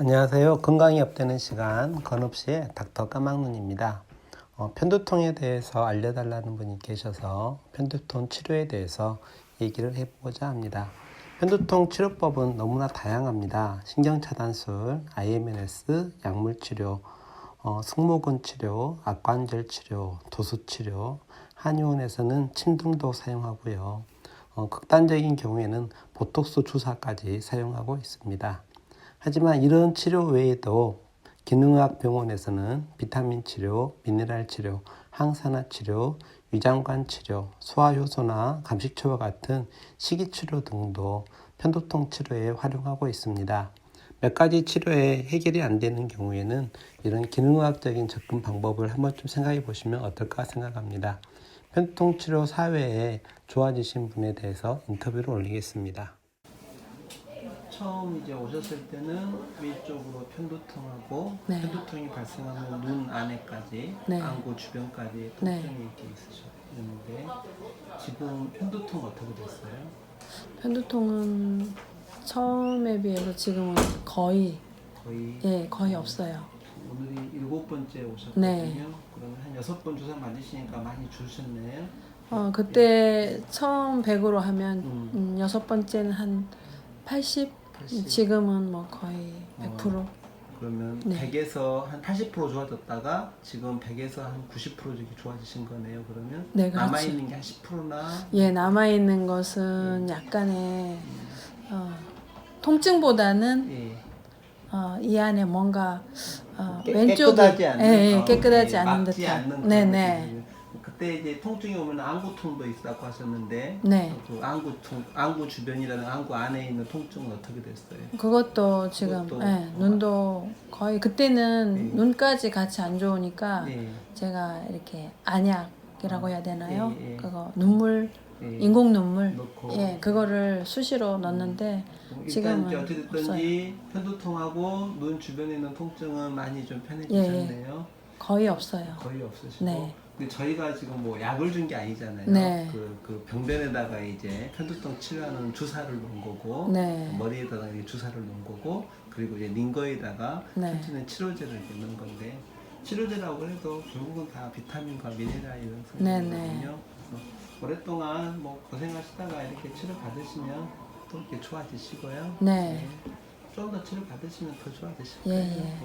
안녕하세요. 건강이 업되는 시간 건업시의 닥터 까막눈입니다. 어, 편두통에 대해서 알려달라는 분이 계셔서 편두통 치료에 대해서 얘기를 해보고자 합니다. 편두통 치료법은 너무나 다양합니다. 신경차단술, IMNS, 약물치료, 어, 승모근 치료, 악관절 치료, 도수 치료, 한의원에서는 침등도 사용하고요. 어, 극단적인 경우에는 보톡스 주사까지 사용하고 있습니다. 하지만 이런 치료 외에도 기능의학 병원에서는 비타민 치료, 미네랄 치료, 항산화 치료, 위장관 치료, 소화효소나 감식초와 같은 식이 치료 등도 편도통 치료에 활용하고 있습니다. 몇 가지 치료에 해결이 안 되는 경우에는 이런 기능의학적인 접근 방법을 한번 좀 생각해 보시면 어떨까 생각합니다. 편도통 치료 사회에 좋아지신 분에 대해서 인터뷰를 올리겠습니다. 처음 이제 오셨을 때는 위쪽으로 편두통하고 네. 편두통이 발생하면 눈 안에까지 네. 안구 주변까지 통증이 네. 이렇게 있으셨는데 지금 편두통 어떻게 됐어요? 편두통은 처음에 비해서 지금은 거의 거의 예 거의 없어요. 오늘이 일곱 번째 오셨거든요. 네. 그러면 한 여섯 번 주사 맞으시니까 많이 줄으셨네요. 어 그때 처음 100으로 하면 음. 음, 여섯 번째는 한 80, 80. 지금은 뭐 거의 100%. 그러면 네. 100에서 한 80% 좋아졌다가 지금 100에서 한 90% 정도 좋아지신 거네요. 그러면 네, 그렇죠. 남아 있는 게 한 10%나 예 남아 있는 것은 약간의 어, 통증보다는 예. 어, 이 안에 뭔가 어, 깨- 왼쪽이 깨끗하지 않는, 예, 예, 어, 깨끗하지 예, 막지 않는 듯한 그런 네네. 그때 이제 통증이 오면 안구통도 있다고 하셨는데 네 그 안구통 안구 주변이라는 안구 안에 있는 통증은 어떻게 됐어요? 그것도 지금 그것도 예, 눈도 거의 그때는 네. 눈까지 같이 안 좋으니까 네. 제가 이렇게 안약이라고 해야 되나요? 예, 예. 그거 눈물 예. 인공 눈물 넣고 예 그거를 수시로 넣는데 일단 지금은 이제 어찌됐든지 편두통하고 눈 주변에 있는 통증은 많이 좀 예, 편해지셨네요. 거의 없어요. 거의 없으시고. 네. 근데 저희가 지금 뭐 약을 준 게 아니잖아요. 네. 그, 그 병변에다가 이제 편두통 치료하는 주사를 놓은 거고, 네. 머리에다가 이제 주사를 놓은 거고, 그리고 이제 링거에다가 네. 펼치는 치료제를 넣은 건데, 치료제라고 해도 결국은 다 비타민과 미네랄 이런 네, 성분이거든요. 그래서 오랫동안 뭐 고생하시다가 이렇게 치료 받으시면 또 이렇게 좋아지시고요. 네. 좀더 치료 받으시면 더 좋아지실 예, 거예요. 예. 네.